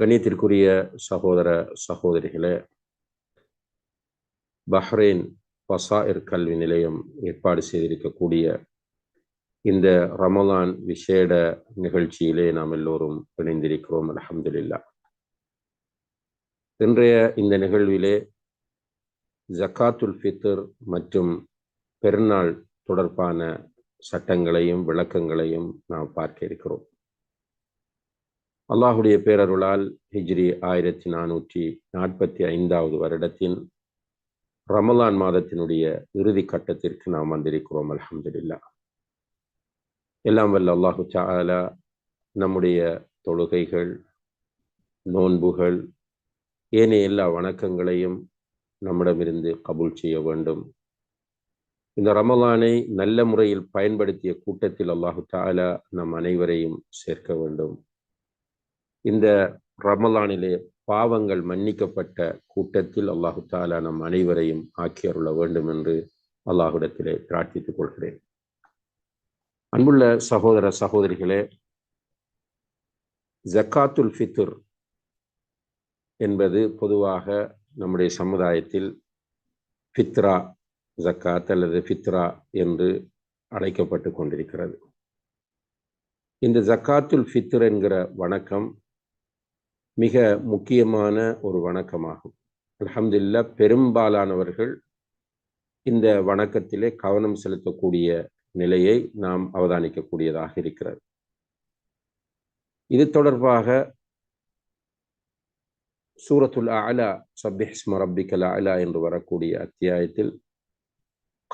கண்ணியத்திற்குரிய சகோதர சகோதரிகளே பஹ்ரைன் பசாயிர் கல்வி நிலையம் ஏற்பாடு செய்திருக்கக்கூடிய இந்த ரமலான் விசேட நிகழ்ச்சியிலே நாம் எல்லோரும் இணைந்திருக்கிறோம் அலமதுல்லா இன்றைய இந்த நிகழ்விலே ஜக்காத்துல் ஃபித்ர் மற்றும் பெருநாள் தொடர்பான சட்டங்களையும் விளக்கங்களையும் நாம் பார்க்க இருக்கிறோம். அல்லாஹுடைய பேரருளால் ஹிஜ்ரி ஆயிரத்தி நானூற்றி நாற்பத்தி ஐந்தாவது வருடத்தின் ரமலான் மாதத்தினுடைய இறுதி கட்டத்திற்கு நாம் வந்திருக்கிறோம் அலமதுல்லா எல்லாம் வல்ல அல்லாஹு சாலா நம்முடைய தொழுகைகள் நோன்புகள் ஏனைய எல்லா வணக்கங்களையும் நம்மிடமிருந்து கபூல் செய்ய வேண்டும். இந்த ரமலானை நல்ல முறையில் பயன்படுத்திய கூட்டத்தில் அல்லாஹு தாலா நம் அனைவரையும் சேர்க்க வேண்டும். இந்த ரமலானிலே பாவங்கள் மன்னிக்கப்பட்ட கூட்டத்தில் அல்லாஹு தாலா நம் அனைவரையும் ஆக்கியருள வேண்டும் என்று அல்லாஹுடத்திலே பிரார்த்தித்துக் கொள்கிறேன். அன்புள்ள சகோதர சகோதரிகளே ஜக்காத்துல் ஃபித்துர் என்பது பொதுவாக நம்முடைய சமுதாயத்தில் ஃபித்ரா ஜக்காத் அல்லது ஃபித்ரா என்று அழைக்கப்பட்டு கொண்டிருக்கிறது. இந்த ஜக்காத்துல் ஃபித்ர் என்கிற வணக்கம் மிக முக்கியமான ஒரு வணக்கமாகும். அலமதுல்லா பெரும்பாலானவர்கள் இந்த வணக்கத்திலே கவனம் செலுத்தக்கூடிய நிலையை நாம் அவதானிக்கக்கூடியதாக இருக்கிறது. இது தொடர்பாக சூரத்துல் அலா சபிஹ்ஸ்ம ரப்பிகல் அலா என்று வரக்கூடிய அத்தியாயத்தில்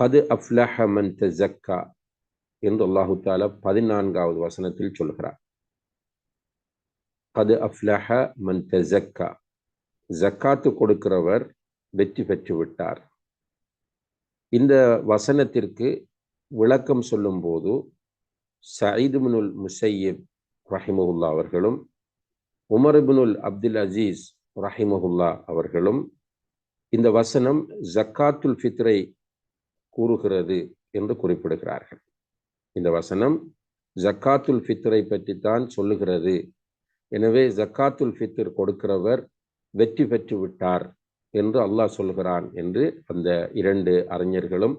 கது அஃப்லஹ மன் தக்கா என்று அல்லாஹு தாலா பதினான்காவது வசனத்தில் சொல்கிறார். அது அஃப்லஹ மன் தக்கா ஜக்காத்து கொடுக்கிறவர் வெற்றி பெற்று விட்டார். இந்த வசனத்திற்கு விளக்கம் சொல்லும்போது சயிதுமுனுல் முசையீப் ரஹிமஹுல்லா அவர்களும் உமர்பினுல் அப்துல் அசீஸ் ரஹிமஹுல்லா அவர்களும் இந்த வசனம் ஜக்காத்துல் ஃபித்ரை கூறுகிறது என்று குறிப்பிடுகிறார்கள். இந்த வசனம் ஜக்காத்துல் ஃபித்ரை பற்றித்தான் சொல்லுகிறது எனவே ஜக்காத்துல் ஃபித்ர் கொடுக்கிறவர் வெற்றி பெற்று விட்டார் என்று அல்லாஹ் சொல்கிறான் என்று அந்த இரண்டு அறிஞர்களும்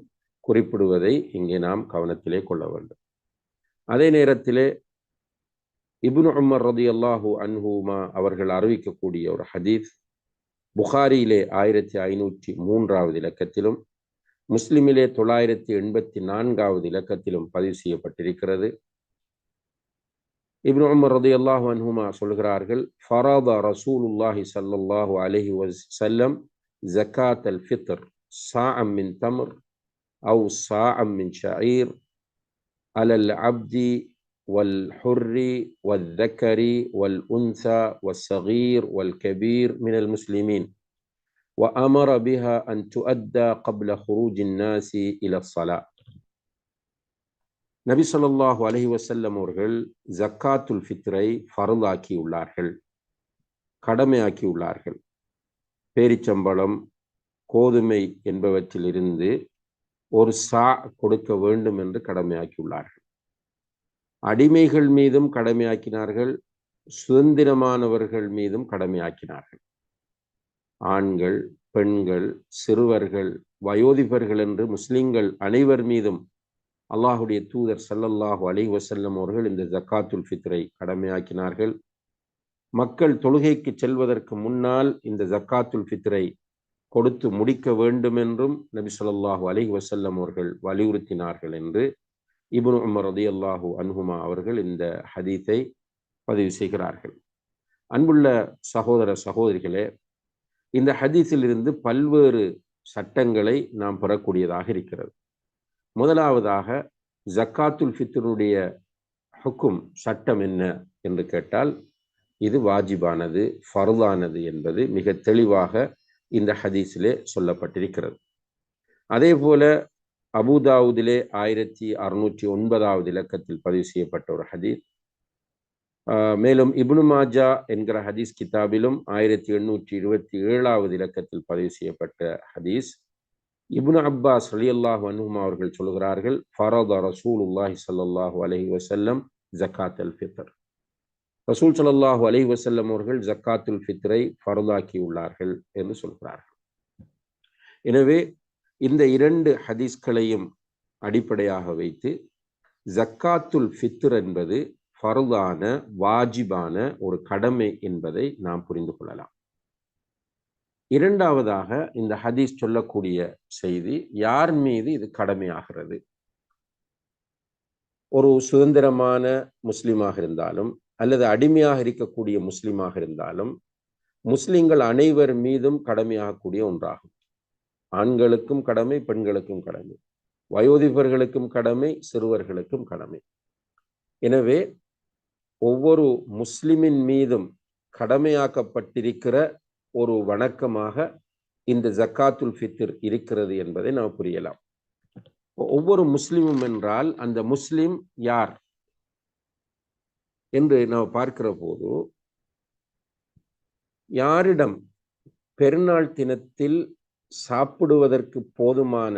குறிப்பிடுவதை இங்கே நாம் கவனத்திலே கொள்ள வேண்டும். அதே நேரத்திலே இபுன் உமர் ரதி அல்லாஹூ அன்ஹூமா அவர்கள் அறிவிக்கக்கூடிய ஒரு ஹதீஸ் புகாரியிலே ஆயிரத்தி ஐநூற்றி மூன்றாவது இலக்கத்திலும் முஸ்லிமிலே தொள்ளாயிரத்தி எண்பத்தி நான்காவது இலக்கத்திலும் பதிவு செய்யப்பட்டிருக்கிறது. இப்னு உமர் ரதி அல்லாஹு அன்ஹுமா சொல்கிறார்கள் ஃபராதா ரசூலுல்லாஹி சல்லல்லாஹு அலஹி வசல்லம் ஜக்காத் அல் ஃபித்ர் சாஅம் மின் தம்ர் அவு சாஅம் மின் ஷயீர் அலல் அப்தி والحر والذكر والأنثى والصغير والكبير من المسلمين وأمر بها أن تؤدى قبل خروج الناس إلى الصلاة நபி சொல்லாஹு அலஹி வசல்லம் அவர்கள் ஜக்காத்துல் ஃபித்ரை ஃபருளாக்கி கடமையாக்கியுள்ளார்கள். கடமையாக்கி உள்ளார்கள் பேரிச்சம்பளம் கோதுமை என்பவற்றிலிருந்து ஒரு சா கொடுக்க வேண்டும் என்று கடமையாக்கியுள்ளார்கள். அடிமைகள் மீதும் கடமையாக்கினார்கள் சுதந்திரமானவர்கள் மீதும் கடமையாக்கினார்கள். ஆண்கள் பெண்கள் சிறுவர்கள் வயோதிபர்கள் என்று முஸ்லிம்கள் அனைவர் மீதும் அல்லாஹுடைய தூதர் சல்லல்லாஹு அலி வசல்லம் அவர்கள் இந்த ஜக்காத்துல் ஃபித்ரை கடமையாக்கினார்கள். மக்கள் தொழுகைக்கு செல்வதற்கு முன்னால் இந்த ஜக்காத்துல் ஃபித்ரை கொடுத்து முடிக்க வேண்டும் என்றும் நபி சொல்லாஹு அலி வசல்லம் அவர்கள் வலியுறுத்தினார்கள் என்று இபுன் உமர் ரதி அல்லாஹூ அன்ஹுமா அவர்கள் இந்த ஹதீஸை பதிவு செய்கிறார்கள். அன்புள்ள சகோதர சகோதரிகளே இந்த ஹதீஸில் இருந்து பல்வேறு சட்டங்களை நாம் பெறக்கூடியதாக இருக்கிறது. முதலாவதாக ஜக்காத்துல் ஃபித்ருடைய ஹுக்கும் சட்டம் என்ன என்று கேட்டால் இது வாஜிபானது ஃபர்தானது என்பது மிக தெளிவாக இந்த ஹதீஸிலே சொல்லப்பட்டிருக்கிறது. அதே போல அபுதாவுதிலே ஆயிரத்தி அறுநூற்றி ஒன்பதாவது இலக்கத்தில் பதிவு செய்யப்பட்ட ஒரு ஹதீஸ். மேலும் இப்னு மாஜா என்கிற ஹதீஸ் கிதாபிலும் ஆயிரத்தி எண்ணூற்றி இருபத்தி ஏழாவது இலக்கத்தில் பதிவு செய்யப்பட்ட ஹதீஸ். இப்னு அப்பாஸ் அலியல்லாஹ் அனுமா அவர்கள் சொல்கிறார்கள் ஃபரத ரசூல் உல்லாஹி சல்லாஹூ அலஹி வசல்லம் ஜக்காத் அல் ஃபித்ர். ரசூல் சல்லாஹூ அலஹி வசல்லம் அவர்கள் ஜக்காத்துல் ஃபித்ரை ஃபரதாக்கி உள்ளார்கள் என்று சொல்கிறார்கள். எனவே இந்த இரண்டு ஹதீஸ்களையும் அடிப்படையாக வைத்து ஜக்காத்துல் ஃபித்ர் என்பது ஃபருதான வாஜிபான ஒரு கடமை என்பதை நாம் புரிந்து கொள்ளலாம். இரண்டாவதாக இந்த ஹதீஸ் சொல்லக்கூடிய செய்தி யார் மீது இது கடமையாகிறது? ஒரு சுதந்திரமான முஸ்லீமாக இருந்தாலும் அல்லது அடிமையாக இருக்கக்கூடிய முஸ்லீமாக இருந்தாலும் முஸ்லிம்கள் அனைவர் மீதும் கடமையாகக்கூடிய ஒன்றாகும். ஆண்களுக்கும் கடமை பெண்களுக்கும் கடமை. வயோதிபர்களுக்கும் கடமை சிறுவர்களுக்கும் கடமை. எனவே ஒவ்வொரு முஸ்லிமின் மீதும் கடமையாக்கப்பட்டிருக்கிற ஒரு வணக்கமாக இந்த ஜக்காத்துல் ஃபித்திர் இருக்கிறது என்பதை நாம் புரியலாம். ஒவ்வொரு முஸ்லிமும் என்றால் அந்த முஸ்லீம் யார்? என்று நாம் பார்க்கிற போது யாரிடம் பெருநாள் தினத்தில் சாப்பிடுவதற்கு போதுமான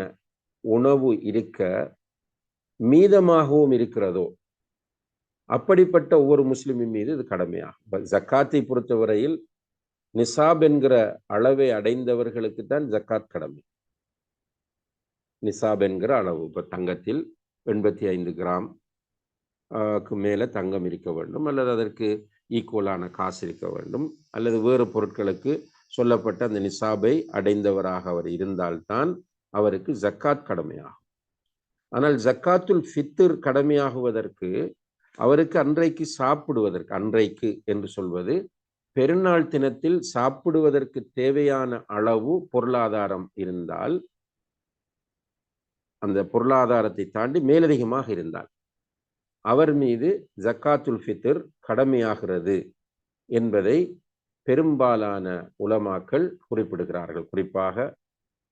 உணவு இருக்க மீதமாகவும் இருக்கிறதோ அப்படிப்பட்ட ஒவ்வொரு முஸ்லிமின் மீது இது கடமையாகும். ஜக்காத்தை பொறுத்தவரையில் நிசாப் என்கிற அளவை அடைந்தவர்களுக்கு தான் ஜக்காத் கடமை. நிசாப் என்கிற அளவு. இப்போ தங்கத்தில் எண்பத்தி ஐந்து கிராம் மேலே தங்கம் இருக்க வேண்டும். அல்லது அதற்கு ஈக்குவலான காசு இருக்க வேண்டும். அல்லது வேறு பொருட்களுக்கு சொல்லப்பட்ட அந்த நிசாபை அடைந்தவராக அவர் இருந்தால்தான் அவருக்கு ஜக்காத் கடமையாகும். ஆனால் ஜக்காத்துல் ஃபித்திர் கடமையாகுவதற்கு அவருக்கு அன்றைக்கு சாப்பிடுவதற்கு அன்றைக்கு என்று சொல்வது பெருநாள் தினத்தில் சாப்பிடுவதற்கு தேவையான அளவு பொருளாதாரம் இருந்தால் அந்த பொருளாதாரத்தை தாண்டி மேலதிகமாக இருந்தால் அவர் மீது ஜக்காத்துல் ஃபித்ர் கடமையாகிறது என்பதை பெரும்பாலான உலமாக்கள் குறிப்பிடுகிறார்கள். குறிப்பாக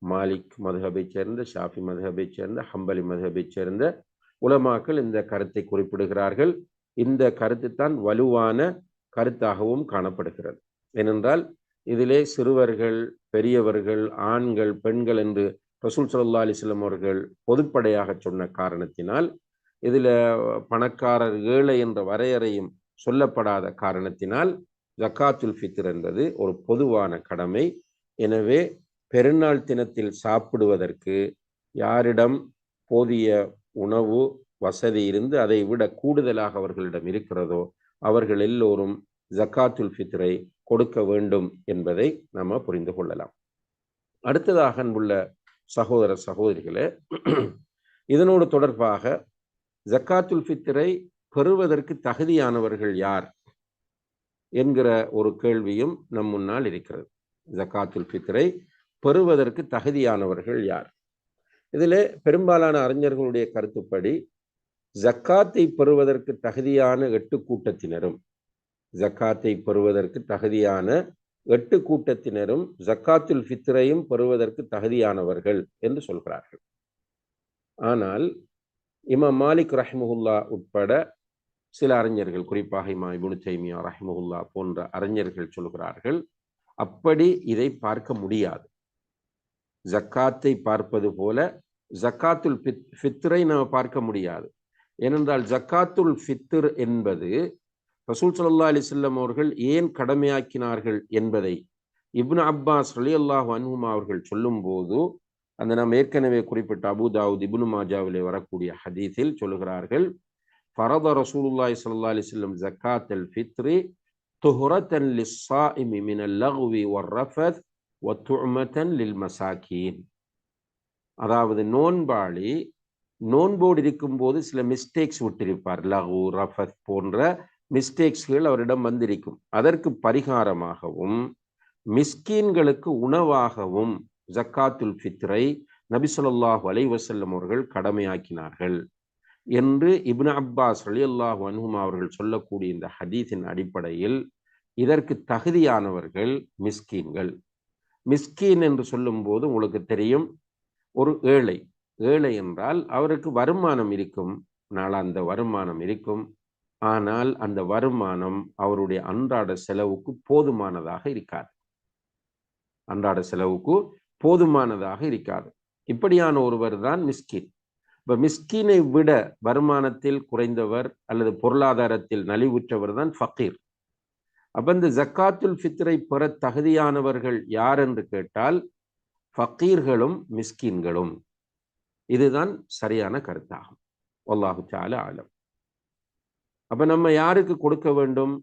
மாலிக் மதுஹபைச் சேர்ந்த ஷாஃபி மதுஹபைச் சேர்ந்த ஹம்பலி மதுஹபைச் சேர்ந்த உலமாக்கள் இந்த கருத்தை குறிப்பிடுகிறார்கள். இந்த கருத்து தான் வலுவான கருத்தாகவும் காணப்படுகிறது. ஏனென்றால் இதிலே சிறுவர்கள் பெரியவர்கள் ஆண்கள் பெண்கள் என்று ரசூல் சல்லா அலிஸ்லம் அவர்கள் பொதுப்படையாக சொன்ன காரணத்தினால் இதில் பணக்காரர் ஏழை என்ற வரையறையும் சொல்லப்படாத காரணத்தினால் ஜக்காத்துல் ஃபித்ர் என்பது ஒரு பொதுவான கடமை. எனவே பெருநாள் தினத்தில் சாப்பிடுவதற்கு யாரிடம் போதிய உணவு வசதி இருந்து அதை விட கூடுதலாக அவர்களிடம் இருக்கிறதோ அவர்கள் எல்லோரும் ஜக்காத்துல் ஃபித்ரை கொடுக்க வேண்டும் என்பதை நாம் புரிந்து கொள்ளலாம். அடுத்ததாக உள்ள சகோதர சகோதரிகளே இதனோடு தொடர்பாக ஜக்காத்துல் ஃபித்ரை பெறுவதற்கு தகுதியானவர்கள் யார் என்கிற ஒரு கேள்வியும் நம் முன்னால் இருக்கிறது. ஜக்காத்துல் ஃபித்ரை பெறுவதற்கு தகுதியானவர்கள் யார்? இதில் பெரும்பாலான அறிஞர்களுடைய கருத்துப்படி ஜக்காத்தை பெறுவதற்கு தகுதியான எட்டு கூட்டத்தினரும் ஜக்காத்தை பெறுவதற்கு தகுதியான எட்டு கூட்டத்தினரும் ஜக்காத்துல் ஃபித்ரையும் பெறுவதற்கு தகுதியானவர்கள் என்று சொல்கிறார்கள். ஆனால் இமாம் மாலிக் ரஹ்முல்லா உட்பட சில அறிஞர்கள் குறிப்பாக இமா இபுனு தைமியா ரஹ்முல்லா போன்ற அறிஞர்கள் சொல்கிறார்கள் அப்படி இதை பார்க்க முடியாது. ஜக்காத்தை பார்ப்பது போல ஜக்காத்துல் ஃபித்ரை நாம் பார்க்க முடியாது. ஏனென்றால் ஜக்காத்துல் ஃபித்ர் என்பது ரசூல் சல்லா அலிசல்லம் அவர்கள் ஏன் கடமையாக்கினார்கள் என்பதை இப்னு அப்பாஸ் அலி அல்லாஹ் அன்ஹுமா அவர்கள் சொல்லும்போது அந்த நாம் ஏற்கனவே குறிப்பிட்ட அபுதாவுத் இப்னு மாஜாவிலே வரக்கூடிய ஹதீஸில் சொல்லுகிறார்கள் ஃபரத ரசூலுல்லாய் சல்லா அலைஹி வஸல்லம் ஜக்காத் அல் ஃபித்ரி துஹரத்தன் லிஸ்ஸாயிமி மினல் ஒர் ரஃபத் ஒத்துமத்தன் லில் மசாக்கீன் அதாவது நோன்பாளி நோன்போடு இருக்கும்போது சில மிஸ்டேக்ஸ் விட்டிருப்பார். லகு ரஃபத் போன்ற மிஸ்டேக்ஸ்கள் அவரிடம் வந்திருக்கும். அதற்கு பரிகாரமாகவும் மிஸ்கீன்களுக்கு உணவாகவும் ஜக்காத்துல் ஃபித்ரை நபி சொல்லாஹு அலை வசல்லம் அவர்கள் கடமையாக்கினார்கள் என்று இப்னு அப்பாஸ் அலி அல்லாஹ் அனுமா அவர்கள் சொல்லக்கூடிய இந்த ஹதீஸின் அடிப்படையில் இதற்கு தகுதியானவர்கள் மிஸ்கீன்கள். மிஸ்கீன் என்று சொல்லும்போது உங்களுக்கு தெரியும் ஒரு ஏழை ஏழை என்றால் அவருக்கு வருமானம் இருக்கும். நாளாந்த வருமானம் இருக்கும். ஆனால் அந்த வருமானம் அவருடைய அன்றாட செலவுக்கு போதுமானதாக இருக்காது. அன்றாட செலவுக்கு போதுமானதாக இருக்காது. இப்படியான ஒருவர் தான் மிஸ்கின். இப்போ மிஸ்கினை விட வருமானத்தில் குறைந்தவர் அல்லது பொருளாதாரத்தில் நலிவுற்றவர் தான் ஃபக்கீர். அப்ப இந்த ஜக்காத்துல் ஃபித்ரை பெற தகுதியானவர்கள் யார் என்று கேட்டால் ஃபக்கீர்களும் மிஸ்கின்களும். இதுதான் சரியான கருத்தாகும். அல்லாஹு சால ஆலம் அப்ப நம்ம யாருக்கு கொடுக்க வேண்டும்?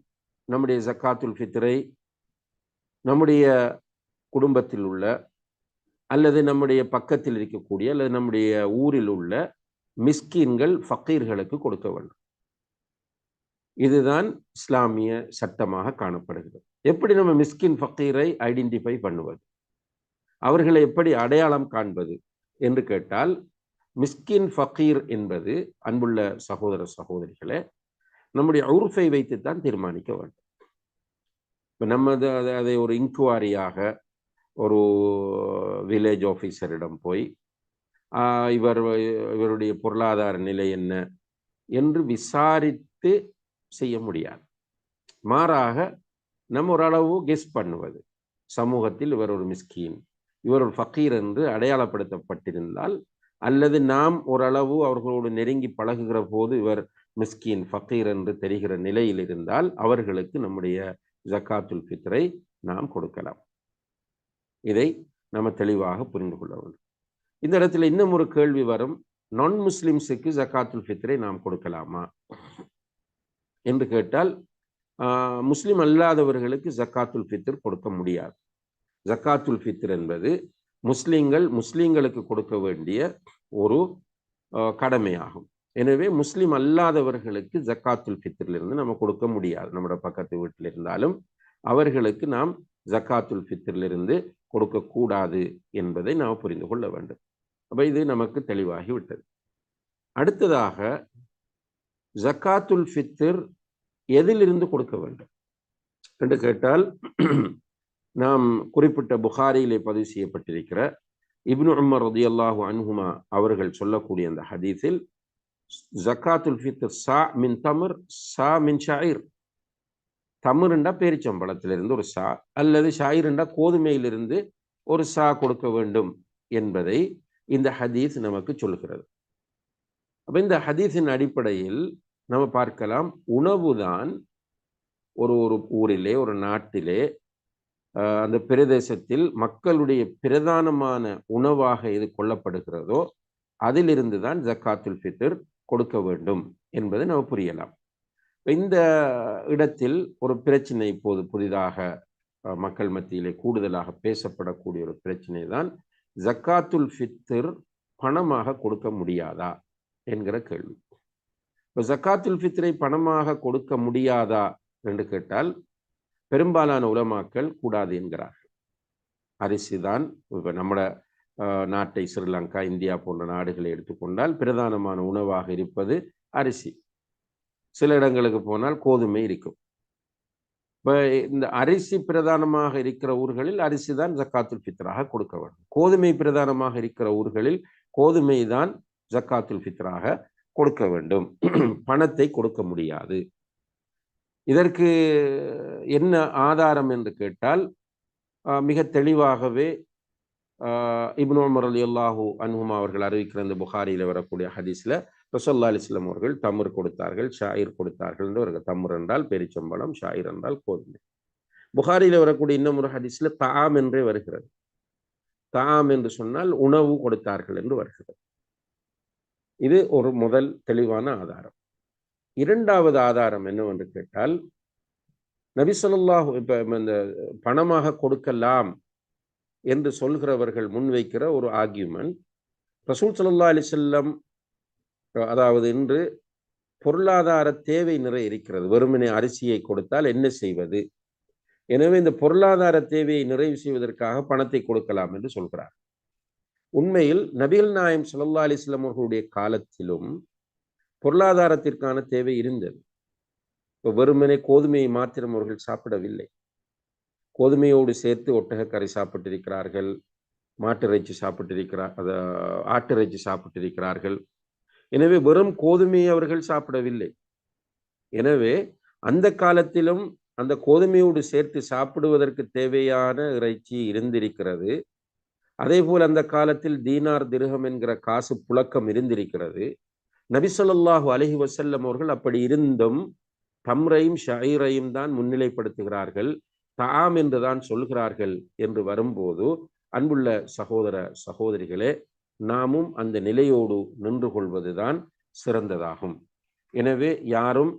நம்முடைய ஜக்காத்துல் ஃபித்ரை நம்முடைய குடும்பத்தில் உள்ள அல்லது நம்முடைய பக்கத்தில் இருக்கக்கூடிய அல்லது நம்முடைய ஊரில் உள்ள மிஸ்கின்கள் ஃபக்கீர்களுக்கு கொடுக்க வேண்டும். இதுதான் இஸ்லாமிய சட்டமாக காணப்படுகிறது. எப்படி நம்ம மிஸ்கின் ஃபக்கீரை ஐடென்டிஃபை பண்ணுவது? அவர்களை எப்படி அடையாளம் காண்பது? என்று கேட்டால் மிஸ்கின் ஃபக்கீர் என்பது அன்புள்ள சகோதர சகோதரிகளை நம்முடைய உறுப்பை வைத்துத்தான் தீர்மானிக்க வேண்டும். இப்போ நம்ம அதை ஒரு இன்குவாரியாக ஒரு வில்லேஜ் ஆஃபீஸரிடம் போய் இவர் இவருடைய பொருளாதார நிலை என்ன? என்று விசாரித்து செய்ய முடியாது. மாறாக நம்ம ஓரளவு கெஸ் பண்ணுவது. சமூகத்தில் இவர் ஒரு மிஸ்கீன். இவர் ஒரு ஃபக்கீர் என்று அடையாளப்படுத்தப்பட்டிருந்தால் அல்லது நாம் ஓரளவு அவர்களோடு நெருங்கி பழகுகிற போது இவர் மிஸ்கின் ஃபக்கீர் என்று தெரிகிற நிலையில் இருந்தால் அவர்களுக்கு நம்முடைய ஜக்காத்துல் ஃபித்ரை நாம் கொடுக்கலாம். இதை நம்ம தெளிவாக புரிந்து கொள்ள வேண்டும். இந்த இடத்துல இன்னும் ஒரு கேள்வி வரும். நான் முஸ்லிம்ஸுக்கு ஜக்காத்துல் ஃபித்ரை நாம் கொடுக்கலாமா? என்று கேட்டால் முஸ்லிம் அல்லாதவர்களுக்கு ஜக்காத்துல் ஃபித்ர் கொடுக்க முடியாது. ஜக்காத்துல் ஃபித்ர் என்பது முஸ்லீம்கள் முஸ்லீம்களுக்கு கொடுக்க வேண்டிய ஒரு கடமையாகும். எனவே முஸ்லீம் அல்லாதவர்களுக்கு ஜக்காத்துல் ஃபித்ரிலிருந்து நம்ம கொடுக்க முடியாது. நம்மளோட பக்கத்து வீட்டில் இருந்தாலும் அவர்களுக்கு நாம் ஜக்காத்துல் ஃபித்ரிலிருந்து கொடுக்கக்கூடாது என்பதை நாம் புரிந்து கொள்ள வேண்டும். அப்போ இது நமக்கு தெளிவாகி விட்டது. அடுத்ததாக ஜக்காத்துல் ஃபித்ர் எதிலிருந்து கொடுக்க வேண்டும்? என்று கேட்டால் நாம் குறிப்பிட்ட புகாரியிலே பதிவு செய்யப்பட்டிருக்கிற இப்னு உமர் ரதி அல்லாஹூ அன்ஹுமா அவர்கள் சொல்லக்கூடிய அந்த ஹதீஸில் ஜக்காத்துல் ஃபித்ர் சா மின் தமர் சா மின் ஷாயிர். தமிருண்டா பேரிச்சம்பழத்திலிருந்து ஒரு சா அல்லது ஷாயிர்ண்டா கோதுமையிலிருந்து ஒரு சா கொடுக்க வேண்டும் என்பதை இந்த ஹதீஸ் நமக்கு சொல்கிறது அப்போ இந்த ஹதீஸின் அடிப்படையில் நம்ம பார்க்கலாம் உணவுதான் ஒரு ஒரு ஊரிலே ஒரு நாட்டிலே அந்த பிரதேசத்தில் மக்களுடைய பிரதானமான உணவாக எது கொள்ளப்படுகிறதோ அதிலிருந்து தான் ஜக்காத்துல் ஃபித்ர் கொடுக்க வேண்டும் என்பதை நம்ம புரியலாம். இந்த இடத்தில் ஒரு பிரச்சனை இப்போது புதிதாக மக்கள் மத்தியிலே கூடுதலாக பேசப்படக்கூடிய ஒரு பிரச்சனை தான் ஜக்காத்துல் ஃபித்ர் பணமாக கொடுக்க முடியாதா என்கிற கேள்வி. இப்போ ஜக்காத்துல் ஃபித்ரை பணமாக கொடுக்க முடியாதா என்று கேட்டால் பெரும்பாலான உலமாக்கள் கூடாது என்கிறார்கள். அரிசி தான் இப்போ நம்மட நாட்டை ஸ்ரீலங்கா இந்தியா போன்ற நாடுகளை எடுத்துக்கொண்டால் பிரதானமான உணவாக இருப்பது அரிசி. சில இடங்களுக்கு போனால் கோதுமை இருக்கும். இப்போ இந்த அரிசி பிரதானமாக இருக்கிற ஊர்களில் அரிசி தான் ஜக்காத்துல் ஃபித்ராக கொடுக்க வேண்டும். கோதுமை பிரதானமாக இருக்கிற ஊர்களில் கோதுமை தான் ஜக்காத்துல் ஃபித்ராக கொடுக்க வேண்டும். பணத்தை கொடுக்க முடியாது. இதற்கு என்ன ஆதாரம் என்று கேட்டால் மிக தெளிவாகவே இப்னு உமர் அலி அல்லாஹூ அன்ஹுமா அவர்கள் அறிவிக்கிற இந்த புகாரியில் வரக்கூடிய ஹதீஸில் ரசல்லா அலிஸ்லாம் அவர்கள் தமர் கொடுத்தார்கள் ஷாயிர் கொடுத்தார்கள் என்று வருகிறது. தமர் என்றால் பெரிச்சம்பளம் ஷாயிர் என்றால் கோதுமை. புகாரியில் வரக்கூடிய இன்னும் ஒரு ஹதீஸில் தாம் என்றே வருகிறது. தாம் என்று சொன்னால் உணவு கொடுத்தார்கள் என்று வருகிறது. இது ஒரு முதல் தெளிவான ஆதாரம். இரண்டாவது ஆதாரம் என்னவென்று கேட்டால் நபி சொல்லாஹு இப்போ இந்த பணமாக கொடுக்கலாம் என்று சொல்கிறவர்கள் முன்வைக்கிற ஒரு ஆர்கியூமெண்ட் ரசூல் சல்லா அலி செல்லம் அதாவது இன்று பொருளாதார தேவை நிறைய இருக்கிறது வெறுமனே அரிசியை கொடுத்தால் என்ன செய்வது? எனவே இந்த பொருளாதார தேவையை நிறைவு செய்வதற்காக பணத்தை கொடுக்கலாம் என்று சொல்கிறார். உண்மையில் நபிகள் நாயம் சல்லா அலிஸ்லாம் அவர்களுடைய காலத்திலும் பொருளாதாரத்திற்கான தேவை இருந்தது. இப்போ வெறுமனே கோதுமையை மாத்திரம் அவர்கள் சாப்பிடவில்லை. கோதுமையோடு சேர்த்து ஒட்டகக்கரை சாப்பிட்டிருக்கிறார்கள். மாட்டிறைச்சி சாப்பிட்டிருக்கிறார் அத ஆட்டிறைச்சி சாப்பிட்டிருக்கிறார்கள். எனவே வெறும் கோதுமையை அவர்கள் சாப்பிடவில்லை. எனவே அந்த காலத்திலும் அந்த கோதுமையோடு சேர்த்து சாப்பிடுவதற்கு தேவையான இறைச்சி இருந்திருக்கிறது. அதே போல் அந்த காலத்தில் தீனார் திருகம் என்கிற காசு புழக்கம் இருந்திருக்கிறது. நபிசல்லாஹு அலஹி வசல்லம் அவர்கள் அப்படி இருந்தும் தம்ரையும் ஷயிரையும் தான் முன்னிலைப்படுத்துகிறார்கள். தாம் என்றுதான் சொல்கிறார்கள் என்று வரும்போது அன்புள்ள சகோதர சகோதரிகளே நாமும் அந்த நிலையோடு நின்று கொள்வதுதான் சிறந்ததாகும். எனவே யாரும்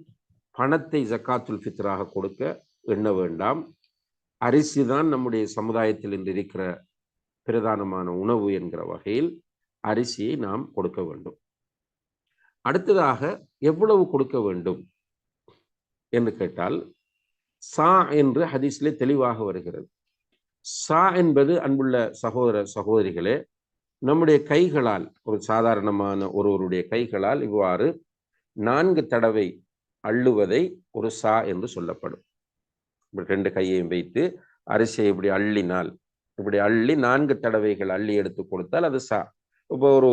பணத்தை ஜக்காத்துல் ஃபித்ராக கொடுக்க எண்ண வேண்டாம். அரிசி தான் நம்முடைய சமுதாயத்தில் இன்று இருக்கிற பிரதானமான உணவு என்கிற வகையில் அரிசியை நாம் கொடுக்க வேண்டும். அடுத்ததாக எவ்வளவு கொடுக்க வேண்டும்? என்று கேட்டால் சா என்று ஹதீஸ்லே தெளிவாக வருகிறது. சா என்பது அன்புள்ள சகோதர சகோதரிகளே நம்முடைய கைகளால் ஒரு சாதாரணமான ஒருவருடைய கைகளால் இவ்வாறு நான்கு தடவை அள்ளுவதை ஒரு சா என்று சொல்லப்படும். ரெண்டு கையையும் வைத்து அரிசியை இப்படி அள்ளினால் இப்படி அள்ளி நான்கு தடவைகள் அள்ளி எடுத்து கொடுத்தால் அது சா. இப்போ ஒரு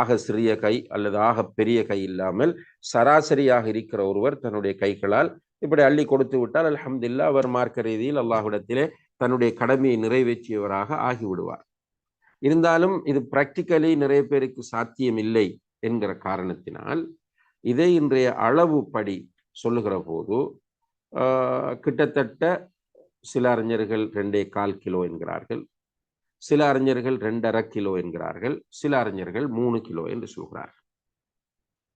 ஆக சிறிய கை அல்லது ஆக பெரிய கை இல்லாமல் சராசரியாக இருக்கிற ஒருவர் தன்னுடைய கைகளால் இப்படி அள்ளி கொடுத்து விட்டால் அலமதுல்லா அவர் மார்க்க ரீதியில் அல்லாஹுடத்திலே தன்னுடைய கடமையை நிறைவேற்றியவராக ஆகிவிடுவார். இருந்தாலும் இது பிராக்டிக்கலி நிறைய பேருக்கு சாத்தியம் இல்லை என்கிற காரணத்தினால் இதை இன்றைய அளவு படி சொல்லுகிற போது கிட்டத்தட்ட சில அறிஞர்கள் ரெண்டே கால் கிலோ என்கிறார்கள். சில அறிஞர்கள் ரெண்டரை கிலோ என்கிறார்கள் சில அறிஞர்கள் மூணு கிலோ என்று சொல்கிறார்கள்.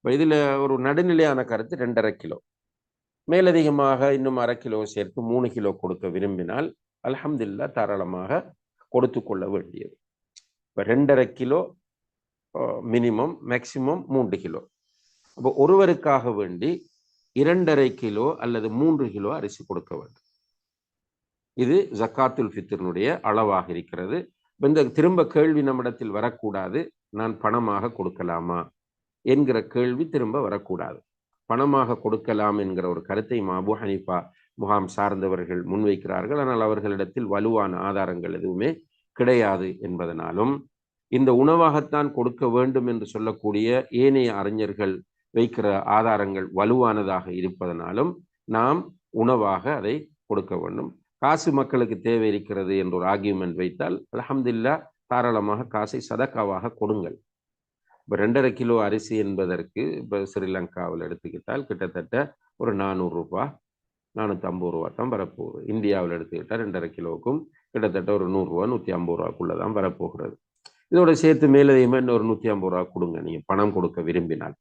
இதுல ஒரு நடுநிலையான கருத்து ரெண்டரை கிலோ. மேலதிகமாக இன்னும் அரை கிலோ சேர்த்து மூணு கிலோ கொடுக்க விரும்பினால் அலமதுல்லா தாராளமாக கொடுத்து கொள்ள வேண்டியது. இப்போ ரெண்டரை கிலோ மினிமம் மேக்சிமம் மூன்று கிலோ. அப்போ ஒருவருக்காக வேண்டி இரண்டரை கிலோ அல்லது மூன்று கிலோ அரிசி கொடுக்க வேண்டும். இது ஜக்காத்துல் ஃபித்ரனுடைய அளவாக இருக்கிறது. இந்த திரும்ப கேள்வி நம்மிடத்தில் வரக்கூடாது. நான் பணமாக கொடுக்கலாமா? என்கிற கேள்வி திரும்ப வரக்கூடாது. பணமாக கொடுக்கலாம் என்கிற ஒரு கருத்தை மாபு ஹனிஃபா முகாம் சார்ந்தவர்கள் முன்வைக்கிறார்கள். ஆனால் அவர்களிடத்தில் வலுவான ஆதாரங்கள் எதுவுமே கிடையாது என்பதனாலும் இந்த உணவாகத்தான் கொடுக்க வேண்டும் என்று சொல்லக்கூடிய ஏனைய அறிஞர்கள் வைக்கிற ஆதாரங்கள் வலுவானதாக இருப்பதனாலும் நாம் உணவாக அதை கொடுக்க வேண்டும். காசு மக்களுக்கு தேவை இருக்கிறது என்ற ஒரு ஆர்கியூமெண்ட் வைத்தால் அலமதுல்லா தாராளமாக காசை சதக்காவாக கொடுங்கள். இப்போ ரெண்டரை கிலோ அரிசி என்பதற்கு இப்போ ஸ்ரீலங்காவில் எடுத்துக்கிட்டால் கிட்டத்தட்ட ஒரு நானூறு ரூபா ஐம்பது ரூபா தான் வரப்போகுது. இந்தியாவில் எடுத்துக்கிட்டால் ரெண்டரை கிலோவுக்கும் கிட்டத்தட்ட ஒரு நூறுரூவா நூற்றி ஐம்பது ரூபாக்குள்ளே தான் வரப்போகிறது. இதோட சேர்த்து மேலதையுமே இன்னொரு நூற்றி ஐம்பது ரூபா கொடுங்க. நீங்கள் பணம் கொடுக்க விரும்பினால்.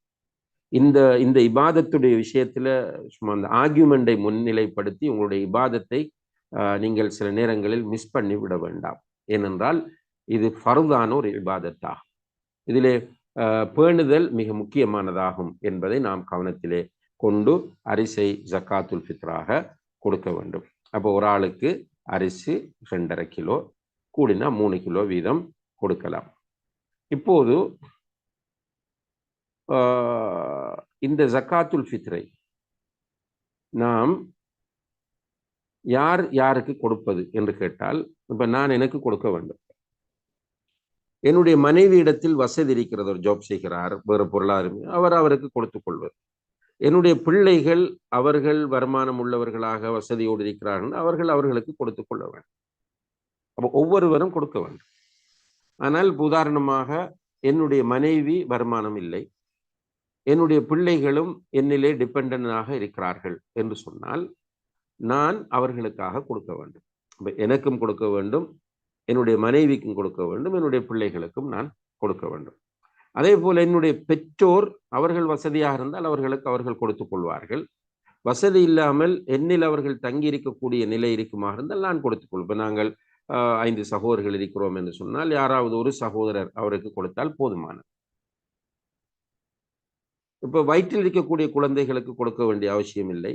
இந்த இந்த இபாதத்துடைய விஷயத்துல சும்மா அந்த ஆர்கியூமெண்ட்டை முன்னிலைப்படுத்தி உங்களுடைய இபாதத்தை நீங்கள் சில நேரங்களில் மிஸ் பண்ணி விட வேண்டாம். ஏனென்றால் இது ஃபருதான ஒரு இபாதத்தாகும் இதிலே பேணுதல் மிக முக்கியமானதாகும் என்பதை நாம் கவனத்திலே கொண்டு அரிசை ஜக்காத்துல் ஃபித்ராக கொடுக்க வேண்டும். அப்போ ஒரு ஆளுக்கு அரிசி ரெண்டரை கிலோ கூடினா மூணு கிலோ வீதம் கொடுக்கலாம். இப்போது இந்த ஜக்காத்துல் ஃபித்ரை நாம் யார் யாருக்கு கொடுப்பது என்று கேட்டால் இப்ப நான் எனக்கு கொடுக்க வேண்டும். என்னுடைய மனைவி இடத்தில் வசதி இருக்கிறது ஒரு ஜாப் செய்கிறார் வேறு பொருளாதாரம் அவர் அவருக்கு கொடுத்துக் கொள்வது. என்னுடைய பிள்ளைகள் அவர்கள் வருமானம் உள்ளவர்களாக வசதியோடு இருக்கிறார்கள் அவர்கள் அவர்களுக்கு கொடுத்துக் கொள்ள வேண்டும். அப்போ ஒவ்வொருவரும் கொடுக்க வேண்டும். ஆனால் உதாரணமாக என்னுடைய மனைவி வருமானம் இல்லை. என்னுடைய பிள்ளைகளும் என்னிலே டிபெண்டனாக இருக்கிறார்கள் என்று சொன்னால் நான் அவர்களுக்காக கொடுக்க வேண்டும். எனக்கும் கொடுக்க வேண்டும் என்னுடைய மனைவிக்கும் கொடுக்க வேண்டும் என்னுடைய பிள்ளைகளுக்கும் நான் கொடுக்க வேண்டும். அதே போல என்னுடைய பெற்றோர் அவர்கள் வசதியாக இருந்தால் அவர்களுக்கு அவர்கள் கொடுத்துக் கொள்வார்கள். வசதி இல்லாமல் என்னில் அவர்கள் தங்கி இருக்கக்கூடிய நிலை இருக்குமாக இருந்தால் நான் கொடுத்துக் கொள்வேன். நாங்கள் ஐந்து சகோதரர்கள் இருக்கிறோம் என்று சொன்னால் யாராவது ஒரு சகோதரர் அவருக்கு கொடுத்தால் போதுமானது. இப்போ வயிற்றில் இருக்கக்கூடிய குழந்தைகளுக்கு கொடுக்க வேண்டிய அவசியம் இல்லை.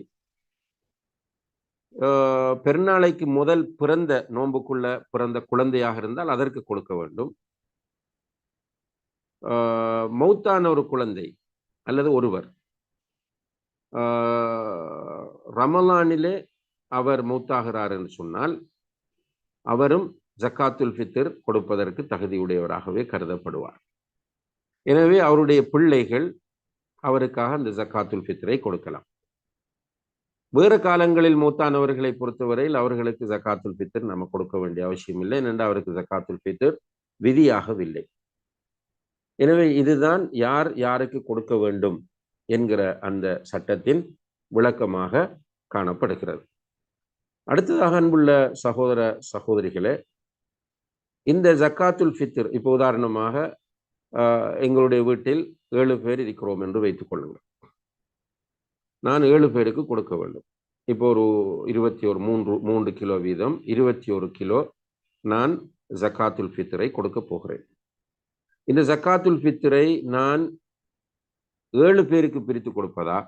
பெருநாளைக்கு முதல் பிறந்த நோன்புக்குள்ள பிறந்த குழந்தையாக இருந்தால் அதற்கு கொடுக்க வேண்டும். மௌத்தான ஒரு குழந்தை அல்லது ஒருவர். ரமலானிலே அவர் மௌத்தாகிறார் என்று சொன்னால் அவரும் ஜக்காத்துல் ஃபித்திர் கொடுப்பதற்கு தகுதியுடையவராகவே கருதப்படுவார். எனவே அவருடைய பிள்ளைகள் அவருக்காக அந்த ஜக்காத்துல் ஃபித்ரை கொடுக்கலாம். வேறு காலங்களில் மூத்தானவர்களை பொறுத்தவரையில் அவர்களுக்கு ஜக்காத்துல் பித்தர் நம்ம கொடுக்க வேண்டிய அவசியம் இல்லை. ஏனென்றால் அவருக்கு ஜக்காத்துல் பித்தர் விதியாகவில்லை. எனவே இதுதான் யார் யாருக்கு கொடுக்க வேண்டும் என்கிற அந்த சட்டத்தின் விளக்கமாக காணப்படுகிறது. அடுத்ததாக அன்புள்ள சகோதர சகோதரிகளே இந்த ஜக்காத்துல் ஃபித்ர் இப்போ உதாரணமாக எங்களுடைய வீட்டில் ஏழு பேர் இருக்கிறோம் என்று வைத்துக் கொள்ளுங்கள். நான் ஏழு பேருக்கு கொடுக்க வேண்டும். இப்போ ஒரு இருபத்தி ஒரு மூன்று மூன்று கிலோ வீதம் இருபத்தி ஒரு கிலோ நான் ஜக்காத்துல் ஃபித்ரை கொடுக்க போகிறேன். இந்த ஜக்காத்துல் ஃபித்ரை நான் ஏழு பேருக்கு பிரித்து கொடுப்பதா?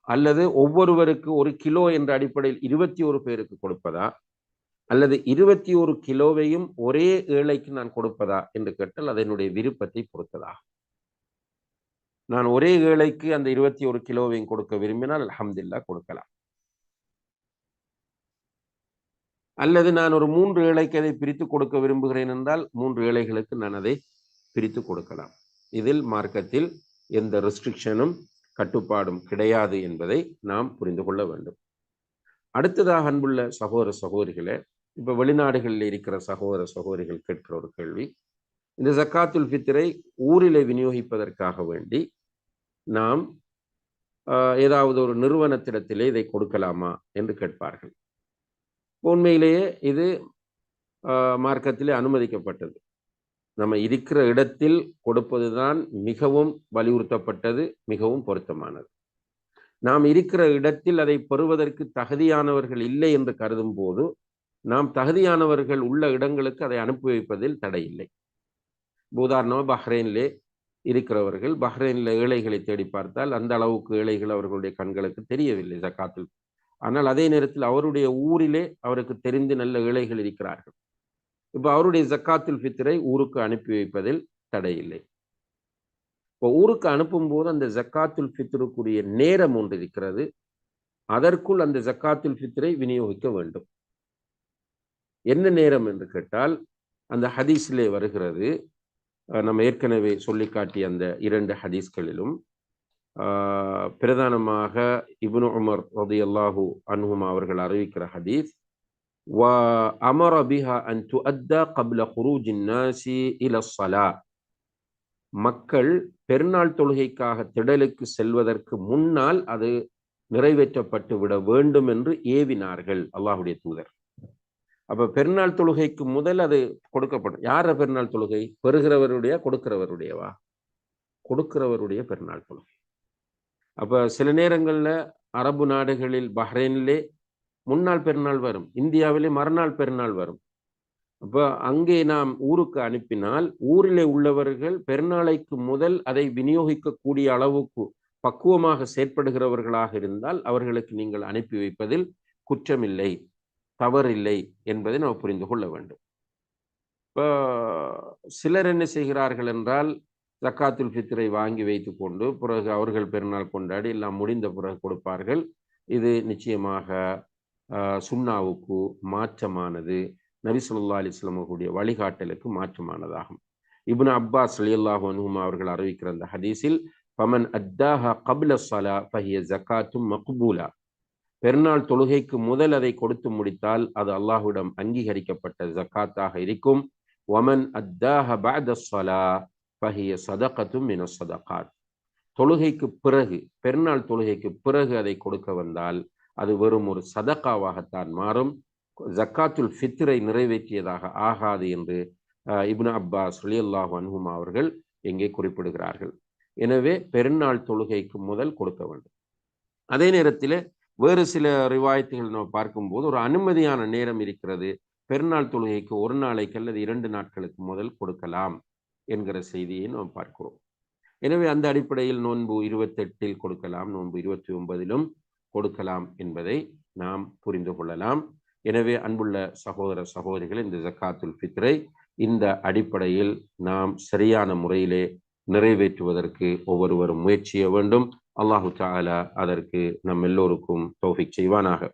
அல்லது ஒவ்வொருவருக்கு ஒரு கிலோ என்ற அடிப்படையில் இருபத்தி ஒரு பேருக்கு கொடுப்பதா? அல்லது இருபத்தி ஒரு கிலோவையும் ஒரே ஏழைக்கு நான் கொடுப்பதா? என்று கேட்டால் அதனுடைய விருப்பத்தை பொறுத்ததா? நான் ஒரே ஏழைக்கு அந்த இருபத்தி ஒரு கிலோவையும் கொடுக்க விரும்பினால் அலமதுல்லா கொடுக்கலாம். அல்லது நான் ஒரு மூன்று ஏழைக்கு அதை பிரித்து கொடுக்க விரும்புகிறேன் என்றால் மூன்று ஏழைகளுக்கு நான் அதை பிரித்து கொடுக்கலாம். இதில் மார்க்கத்தில் எந்த ரெஸ்ட்ரிக்ஷனும் கட்டுப்பாடும் கிடையாது என்பதை நாம் புரிந்து கொள்ள வேண்டும். அடுத்ததாக அன்புள்ள சகோதர சகோதரிகளே இப்ப வெளிநாடுகளில் இருக்கிற சகோதர சகோதரிகள் கேட்கிற ஒரு கேள்வி. இந்த ஜக்காத்துல் ஃபித்திரை ஊரிலே விநியோகிப்பதற்காக வேண்டி நாம் ஏதாவது ஒரு நிறுவனத்திடத்திலே இதை கொடுக்கலாமா என்று கேட்பார்கள். உண்மையிலேயே இது மார்க்கத்திலே அனுமதிக்கப்பட்டது. நம்ம இருக்கிற இடத்தில் கொடுப்பதுதான் மிகவும் வலியுறுத்தப்பட்டது மிகவும் பொருத்தமானது. நாம் இருக்கிற இடத்தில் அதை பெறுவதற்கு தகுதியானவர்கள் இல்லை என்று கருதும் போது நாம் தகுதியானவர்கள் உள்ள இடங்களுக்கு அதை அனுப்பி வைப்பதில் தடை இல்லை. உதாரணமாக பஹ்ரைன்லே இருக்கிறவர்கள் பஹ்ரைன்ல ஏழைகளை தேடி பார்த்தால் அந்த அளவுக்கு ஏழைகள் அவர்களுடைய கண்களுக்கு தெரியவில்லை ஜக்காத்தில். ஆனால் அதே நேரத்தில் அவருடைய ஊரிலே அவருக்கு தெரிந்து நல்ல ஏழைகள் இருக்கிறார்கள். இப்போ அவருடைய ஜக்காத்துல் ஃபித்ரை ஊருக்கு அனுப்பி வைப்பதில் தடை இல்லை. இப்போ ஊருக்கு அனுப்பும் போது அந்த ஜக்காத்துல் ஃபித்ருக்குரிய நேரம் ஒன்று இருக்கிறது. அதற்குள் அந்த ஜக்காத்துல் ஃபித்ரை விநியோகிக்க வேண்டும். என்ன நேரம் என்று கேட்டால் அந்த ஹதீஸிலே வருகிறது. நம்ம ஏற்கனவே சொல்லி காட்டிய அந்த இரண்டு ஹதீஸ்களிலும் பிரதானமாக இப்னு உமர் ரதி அல்லாஹூ அன்ஹுமா அவர்கள் அறிவிக்கிற ஹதீஸ் وأمر بها أن تؤدى قبل خروج الناس إلى الصلاة மக்கள் பெருநாள் தொழுகைக்காக திடலுக்கு செல்வதற்கு முன்னால் அது நிறைவேற்றப்பட்டு விட வேண்டும் என்று ஏவினார்கள் அல்லாஹுடைய தூதர் அப்ப பெருநாள் தொழுகைக்கு முதல் அது கொடுக்கப்படும். யார பெருநாள் தொழுகை? பெறுகிறவருடைய கொடுக்கிறவருடையவா? கொடுக்கிறவருடைய பெருநாள் தொழுகை. அப்ப சில நேரங்களில் அரபு நாடுகளில் பஹ்ரைனிலே முன்னாள் பெருநாள் வரும். இந்தியாவிலே மறுநாள் பெருநாள் வரும். அப்போ அங்கே நாம் ஊருக்கு அனுப்பினால் ஊரிலே உள்ளவர்கள் பெருநாளைக்கு முதல் அதை விநியோகிக்கக்கூடிய அளவுக்கு பக்குவமாக செயற்படுகிறவர்களாக இருந்தால் அவர்களுக்கு நீங்கள் அனுப்பி வைப்பதில் குற்றமில்லை. தவறில்லை என்பதை நாம் புரிந்து கொள்ள வேண்டும். இப்போ சிலர் என்ன செய்கிறார்கள் என்றால் ஜக்காத்துல் ஃபித்ரை வாங்கி வைத்து கொண்டு பிறகு அவர்கள் பெருநாள் கொண்டாடி எல்லாம் முடிந்த பிறகு கொடுப்பார்கள். இது நிச்சயமாக சுண்ணாவுக்கு மாற்றமானது நபி சொல்லா அலிஸ்லாம் அவர்களுடைய வழிகாட்டலுக்கு மாற்றமானதாகும். இப்னு அப்பாஸ் அலியல்லாஹு அனுஹும் அவர்கள் அறிவிக்கிற அந்த ஹதீஸில் பமன் அத்தாஹா கபில சலா பஹிய ஜக்காத்தும் மக்பூலா. பெருநாள் தொழுகைக்கு முதல் அதை கொடுத்து முடித்தால் அது அல்லாஹுவிடம் அங்கீகரிக்கப்பட்ட ஜக்காத்தாக இருக்கும். ஒமன் அத்தாஹ பாத பஹிய சதகத்தும் சதகாத். தொழுகைக்கு பிறகு பெருநாள் தொழுகைக்கு பிறகு அதை கொடுக்க வந்தால் அது வெறும் ஒரு சதக்காவாகத்தான் மாறும். ஜக்காத்துல் ஃபித்ரை நிறைவேற்றியதாக ஆகாது என்று இப்னு அப்பாஸ் அல்லாஹ் அன்ஹுமா அவர்கள் எங்கே குறிப்பிடுகிறார்கள். எனவே பெருநாள் தொழுகைக்கு முதல் கொடுக்க வேண்டும். அதே நேரத்தில் வேறு சில ரிவாயத்துகள் நம்ம பார்க்கும்போது ஒரு அனுமதியான நேரம் இருக்கிறது. பெருநாள் தொழுகைக்கு ஒரு நாளைக்கு அல்லது இரண்டு நாட்களுக்கு முதல் கொடுக்கலாம் என்கிற செய்தியை நாம் பார்க்கிறோம். எனவே அந்த அடிப்படையில் நோன்பு இருபத்தெட்டில் கொடுக்கலாம் நோன்பு இருபத்தி ஒன்பதிலும் கொடுக்கலாம் என்பதை நாம் புரிந்து கொள்ளலாம். எனவே அன்புள்ள சகோதர சகோதரிகள் இந்த ஜக்காத்துல் ஃபித்ரை இந்த அடிப்படையில் நாம் சரியான முறையிலே நிறைவேற்றுவதற்கு ஒவ்வொருவரும் முயற்சிய வேண்டும். அல்லாஹு தாலா அதற்கு நம் எல்லோருக்கும் தௌஃபிக் செய்வானாக